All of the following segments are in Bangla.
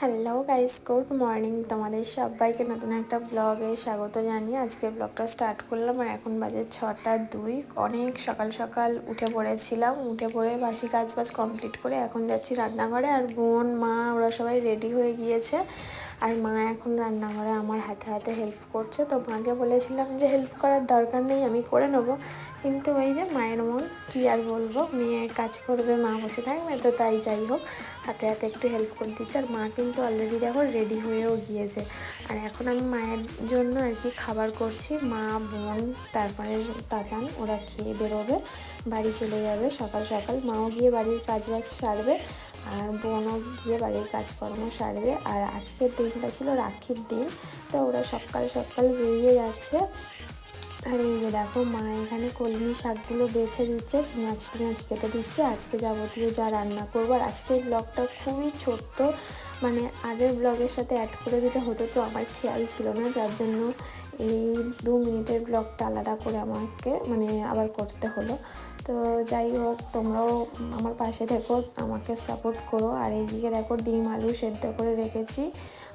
হ্যালো গাইস গুড মর্নিং তোমাদের সবাইকে নতুন একটা ব্লগে স্বাগত জানিয়ে আজকে ব্লগটা স্টার্ট করলাম। আর এখন বাজে ছটা দুই। অনেক সকাল সকাল উঠে পড়েছিলাম। উঠে পড়ে বাসি কাজ বাজ কমপ্লিট করে এখন যাচ্ছি রান্নাঘরে। আর বোন, মা, ওরা সবাই রেডি হয়ে গিয়েছে। আর মা এখন রান্নাঘরে আমার হাতে হাতে হেল্প করছে। তো মাকে বলেছিলাম যে হেল্প করার দরকার নেই, আমি করে নেব। কিন্তু ওই যে মায়ের মন, কী আর বলব? মেয়ে কাজ করবে, মা বসে থাকবে, তো তাই যাই হোক, হাতে হাতে একটু হেল্প করে দিচ্ছে। আর মা কিন্তু অলরেডি দেখো রেডি হয়েও গিয়েছে। আর এখন আমি মায়ের জন্য আর কি খাবার করছি। মা, বোন, তারপরে তাতান ওরা খেয়ে বেরোবে, বাড়ি চলে যাবে সকাল সকাল। মাও গিয়ে বাড়ির কাজ বাজ সারবে। আর বোনও গিয়ে বাড়ির কাজকর্ম সারবে। আর আজকের দিনটা ছিল রাখির দিন, তো ওরা সকাল সকাল বেরিয়ে যাচ্ছে। আর এই যে দেখো, মা এখানে কলমি শাকগুলো বেছে দিচ্ছে, পেঁয়াজ টিয়াজ কেটে দিচ্ছে। আজকে যাবতীয় যা রান্না করব। আর আজকের ব্লগটা খুবই ছোট্ট। মানে আগের ব্লগের সাথে অ্যাড করে দিলে হতো তো, আমার খেয়াল ছিল না। যার জন্য এই দু মিনিটের ব্লগটা আলাদা করে আমাকে মানে আবার করতে হলো। তো যাই হোক, তোমরাও আমার পাশে থেকো, আমাকে সাপোর্ট করো। আর এইদিকে দেখো, ডিম আলু সেদ্ধ করে রেখেছি।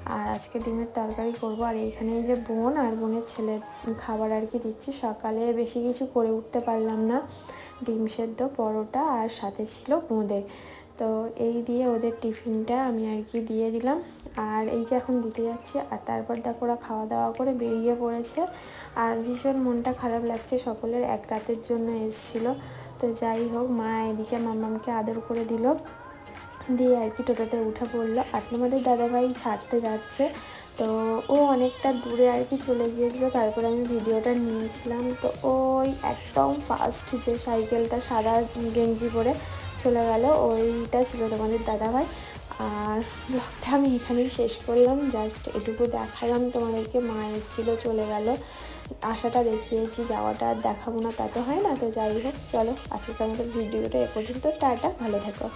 আর আজকে ডিমের তরকারি করব। আর এইখানে এই যে বোন আর বোনের ছেলের খাবার আর কি দিচ্ছি। সকালে বেশি কিছু করে উঠতে পারলাম না। ডিম সেদ্ধ, পরোটা আর সাথে ছিল বোঁদে তো এই দিয়ে ওদের টিফিনটা আমি আর কি দিয়ে দিলাম। আর এই যে এখন দিতে যাচ্ছি, আর তারপর দেখো ওরা খাওয়া দাওয়া করে বেরিয়ে পড়েছে। আর ভীষণ মনটা খারাপ লাগছে, সকলের এক রাতের জন্য এসছিল। তো যাই হোক, মা এদিকে মামামকে আদর করে দিল। দিয়ে আর কি টোটোতে উঠে পড়ল। আর আমাদের দাদাভাই ছাড়তে যাচ্ছে। তো ও অনেকটা দূরে আর কি চলে গিয়েছিল, তারপর আমি ভিডিওটা নিয়েছিলাম। তো ওই একদম ফার্স্ট যে সাইকেলটা সাদা গেঞ্জি পরে চলে গেল, ওইটা ছিল তোমাদের দাদাভাই। আর ব্লগটা আমি এখানেই শেষ করলাম জাস্ট এটুকু দেখালাম তোমাদেরকে, মা এসেছিল, চলে গেল। আশাটা দেখিয়েছি, যাওয়াটা আর দেখাবো না, তা তো হয় না, তো যাই হোক, চলো আজকের আমাদের ভিডিওটা এ পর্যন্ত, টাটা, ভালো থাকো।